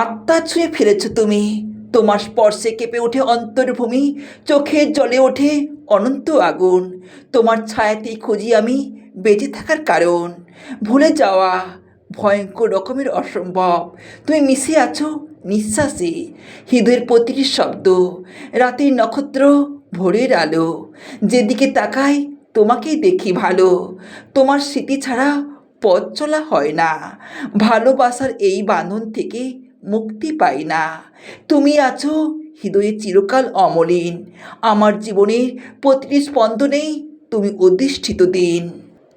আত্মা ছুঁয়ে ফেলেছ তুমি। তোমার স্পর্শে কেঁপে ওঠে অন্তর্ভূমি। চোখের জলে ওঠে অনন্ত আগুন। তোমার ছায়াতেই খুঁজি আমি বেঁচে থাকার কারণ। ভুলে যাওয়া ভয়ঙ্কর রকমের অসম্ভব। তুমি মিশে আছো নিঃশ্বাসে। হৃদয়ের প্রতিটি শব্দ, রাতের নক্ষত্র, ভোরের আলো। যেদিকে তাকাই তোমাকেই দেখি ভালো। তোমার স্মৃতি ছাড়া পথ চলা হয় না। ভালোবাসার এই বাঁধন থেকে মুক্তি পাই না। তুমি আছো হৃদয়ে চিরকাল অমলিন। আমার জীবনের প্রতিটি স্পন্দনেই তুমি অধিষ্ঠিত দিন।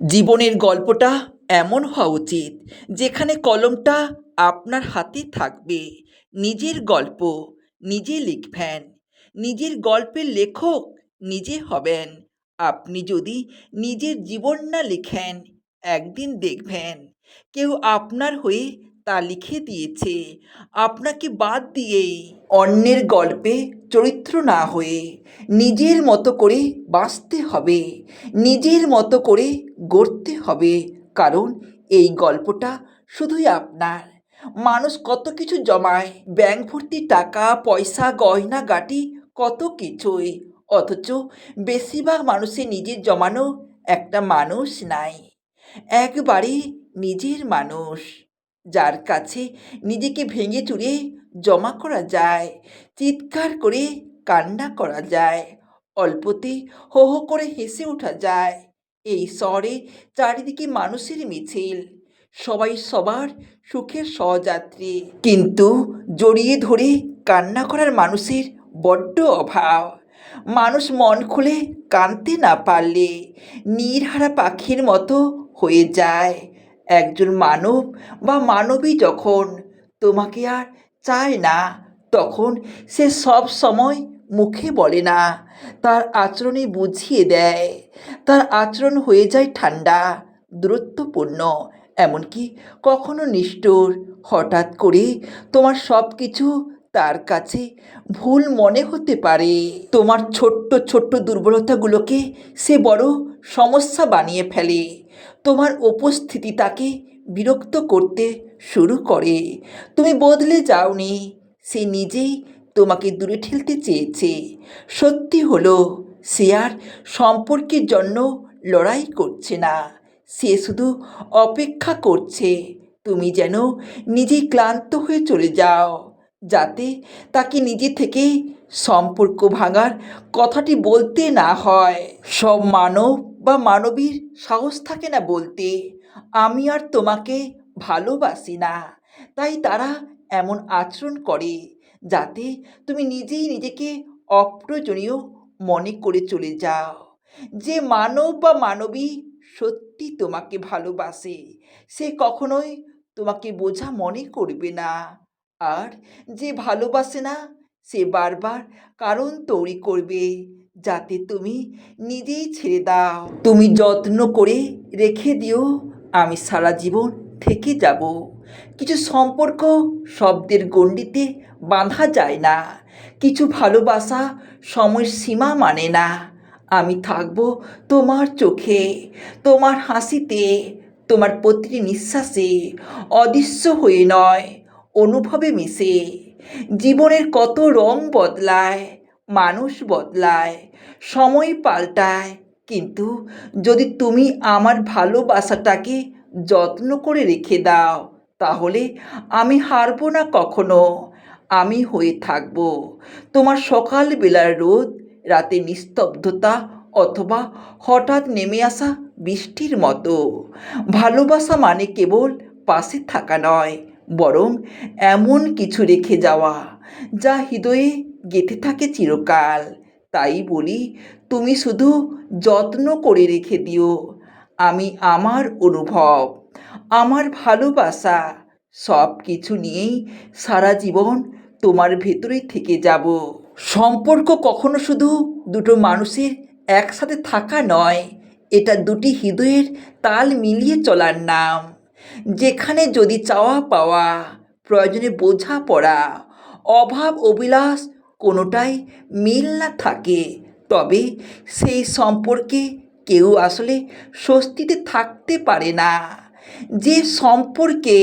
জীবনের গল্পটা এমন হওয়া উচিত, যেখানে কলমটা আপনার হাতে থাকবে। নিজের গল্প, নিজে লিখবেন। নিজের গল্পের লেখক নিজে হবেন। আপনি যদি নিজের জীবন না লিখেন, একদিন দেখবেন। কেউ আপনার হয়ে তা লিখে দিয়েছে। আপনাকে বাদ দিয়ে অন্যের গল্পে চরিত্র না হয়ে নিজের মতো করে বাঁচতে হবে, নিজের মতো করে গড়তে হবে। কারণ এই গল্পটা শুধুই আপনার। মানুষ কত কিছু জমায়, ব্যাংক ভর্তি টাকা, পয়সা, গয়না, গাটি, কত কিছুই। অথচ বেশিরভাগ মানুষের নিজের জমানো একটা মানুষ নাই। একবারে নিজের মানুষ। যার কাছে নিজেকে ভেঙে চুরে জমা করা যায়, চিৎকার করে কান্না করা যায়, অল্পতে হো হো করে হেসে ওঠা যায়। এই শহরে চারিদিকে মানুষের মিছিল, সবাই সবার সুখের সহযাত্রী। কিন্তু জড়িয়ে ধরে কান্না করার মানুষের বড্ড অভাব। মানুষ মন খুলে কাঁদতে না পারলে নীরহারা পাখির মতো হয়ে যায়। একজন মানব বা মানবী যখন তোমাকে আর চায় না, তখন সে সব সময় মুখে বলে না। তার আচরণে বুঝিয়ে দেয়। তার আচরণ হয়ে যায় ঠান্ডা, দূরত্বপূর্ণ, এমনকি কখনো নিষ্ঠুর। হঠাৎ করে তোমার সব কিছু তার কাছে ভুল মনে হতে পারে। তোমার ছোট্ট ছোট্ট দুর্বলতাগুলোকে সে বড় সমস্যা বানিয়ে ফেলে। তোমার উপস্থিতি তাকে বিরক্ত করতে শুরু করে। তুমি বদলে যাওনি, সে নিজেই তোমাকে দূরে ঠেলতে চেয়েছে। সত্যি হলো, সে আর সম্পর্কের জন্য লড়াই করছে না। সে শুধু অপেক্ষা করছে, তুমি যেন নিজেই ক্লান্ত হয়ে চলে যাও। যাতে তাকে নিজে থেকে সম্পর্ক ভাঙার কথাটি বলতে না হয়। সব মানব বা মানবীর সাহস থাকে না বলতে। আমি আর তোমাকে ভালোবাসি না। তাই তারা এমন আচরণ করে যাতে তুমি নিজেই নিজেকে অপ্রয়োজনীয় মনে করে চলে যাও। যে মানব বা মানবী সত্যি তোমাকে ভালোবাসে, সে কখনোই তোমাকে বোঝা মনে করবে না। আর যে ভালোবাসে না, সে বারবার কারণ তৈরি করবে। যাতে তুমি নিজেই ছেড়ে দাও। তুমি যত্ন করে রেখে দিও, আমি সারা জীবন থেকে যাব। কিছু সম্পর্ক শব্দের গণ্ডিতে বাঁধা যায় না। কিছু ভালোবাসা সময়ের সীমা মানে না। আমি থাকব তোমার চোখে, তোমার হাসিতে, তোমার প্রতিটি নিঃশ্বাসে। অদৃশ্য হয়ে নয় অনুভবে মিশে। জীবনের কত রং বদলায়, মানুষ বদলায়, সময় পাল্টায়। কিন্তু যদি তুমি আমার ভালোবাসাটাকে যত্ন করে রেখে দাও, তাহলে আমি হারবো না কখনো। আমি হয়ে থাকব। তোমার সকালবেলার রোদ, রাতে নিস্তব্ধতা অথবা হঠাৎ নেমে আসা বৃষ্টির মতো। ভালোবাসা মানে কেবল পাশে থাকা নয় বরং এমন কিছু রেখে যাওয়া, যা হৃদয়ে গেঁথে থাকে চিরকাল। তাই বলি, তুমি শুধু যত্ন করে রেখে দিও। আমি আমার অনুভব, আমার ভালোবাসা সব কিছু নিয়েই সারা জীবন তোমার ভেতরেই থেকে যাব। সম্পর্ক কখনো শুধু দুটো মানুষের একসাথে থাকা নয়, এটা দুটি হৃদয়ের তাল মিলিয়ে চলার নাম। যেখানে যদি চাওয়া পাওয়া, প্রয়োজনে বোঝা পড়া অভাব অবিলাস কোনোটাই মিল না থাকে, তবে সেই সম্পর্কে কেউ আসলে স্বস্তিতে থাকতে পারে না। যে সম্পর্কে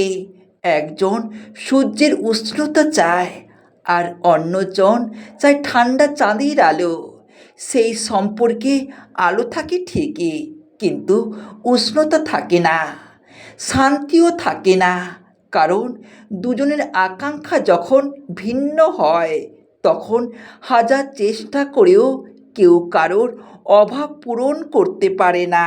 একজন সূর্যের উষ্ণতা চায় আর অন্যজন চায় ঠান্ডা চাঁদের আলো, সেই সম্পর্কে আলো থাকে ঠিকই, কিন্তু উষ্ণতা থাকে না। শান্তিও থাকে না। কারণ দুজনের আকাঙ্ক্ষা যখন ভিন্ন হয়, তখন হাজার চেষ্টা করেও কেউ কারোর অভাব পূরণ করতে পারে না।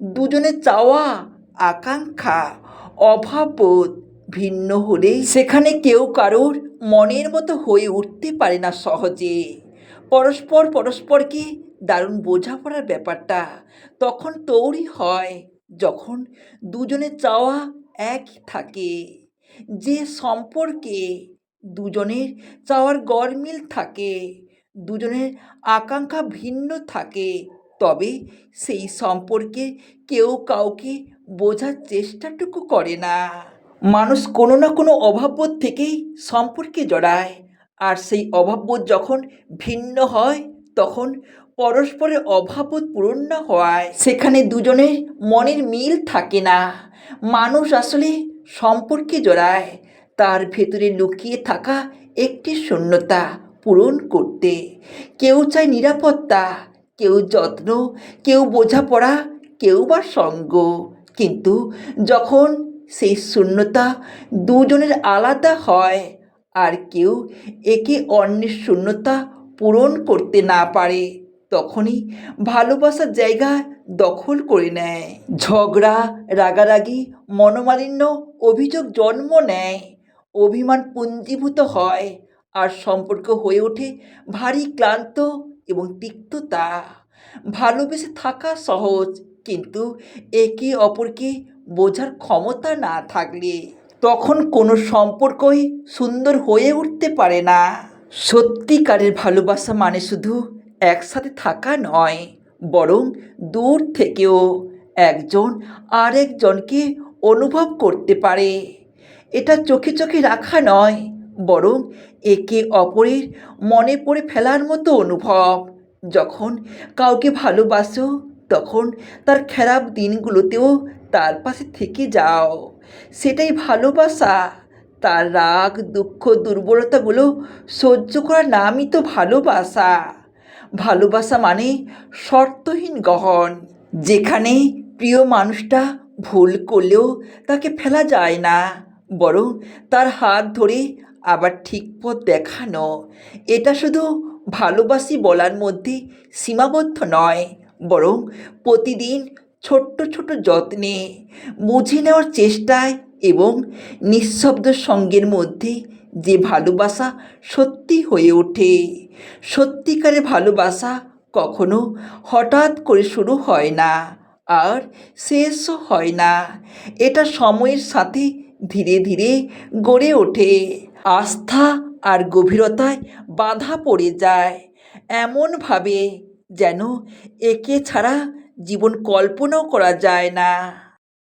দুজনে চাওয়া, আকাঙ্ক্ষা, অভাববোধ ভিন্ন হলেই সেখানে কেউ কারোর মনের মতো হয়ে উঠতে পারে না সহজে। পরস্পর পরস্পরকে দারুণ বোঝাপড়ার ব্যাপারটা তখন তৈরি হয়। যখন দুজনে চাওয়া এক থাকে, যে সম্পর্কে দুজনের চাওয়ার গরমিল থাকে, দুজনের আকাঙ্ক্ষা ভিন্ন থাকে, তবে সেই সম্পর্কে কেউ কাউকে বোঝার চেষ্টাটুকু করে না। মানুষ কোনো না কোনো অভাববোধ থেকেই সম্পর্কে জড়ায়, আর সেই অভাববোধ যখন ভিন্ন হয় তখন পরস্পরের অভাববোধ পূরণ না হওয়ায় সেখানে দুজনের মনের মিল থাকে না। মানুষ আসলে সম্পর্কে জড়ায়, তার ভেতরে লুকিয়ে থাকা একটি শূন্যতা পূরণ করতে। কেউ চায় নিরাপত্তা, কেউ যত্ন, কেউ বোঝাপড়া, কেউ বা সঙ্গ। কিন্তু যখন সেই শূন্যতা দুজনের আলাদা হয়, আর কেউ একে অন্যের শূন্যতা পূরণ করতে না পারে, তখনই ভালোবাসার জায়গা দখল করে নেয়। ঝগড়া, রাগারাগি, মনোমালিন্য অভিযোগ জন্ম নেয়। অভিমান পুঞ্জীভূত হয় আর সম্পর্ক হয়ে ওঠে ভারী ক্লান্ত এবং তিক্ততা। ভালোবেসে থাকা সহজ, কিন্তু একে অপরকে বোঝার ক্ষমতা না থাকলে তখন কোনো সম্পর্কই সুন্দর হয়ে উঠতে পারে না। সত্যিকারের ভালোবাসা মানে শুধু একসাথে থাকা নয়, বরং দূর থেকেও একজন আরেকজনকে অনুভব করতে পারে। এটা চোখে চোখে রাখা নয়, বরং একে অপরের মনে পড়ে ফেলার মতো অনুভব। যখন কাউকে ভালোবাসো, তখন তার খারাপ দিনগুলোতেও তার পাশে থেকে যাও। সেটাই ভালোবাসা। তার রাগ, দুঃখ, দুর্বলতাগুলো সহ্য করার নামই তো ভালোবাসা। ভালোবাসা মানে শর্তহীন গহন, যেখানে প্রিয় মানুষটা ভুল করলেও তাকে ফেলা যায় না, বরং তার হাত ধরে আবার ঠিক পথ দেখানো। এটা শুধু ভালোবাসি বলার মধ্যে সীমাবদ্ধ নয়, বরং প্রতিদিন ছোট্ট ছোট যত্নে বুঝে নেওয়ার চেষ্টায় এবং নিঃশব্দ সঙ্গের মধ্যে যে ভালোবাসা সত্যি হয়ে ওঠে। সত্যিকারের ভালোবাসা কখনো হঠাৎ করে শুরু হয় না আর শেষও হয় না। এটা সময়ের সাথে ধীরে ধীরে গড়ে ওঠে। আস্থা আর গভীরতায় বাধা পড়ে যায়। এমনভাবে যেন একে ছাড়া জীবন কল্পনাও করা যায় না।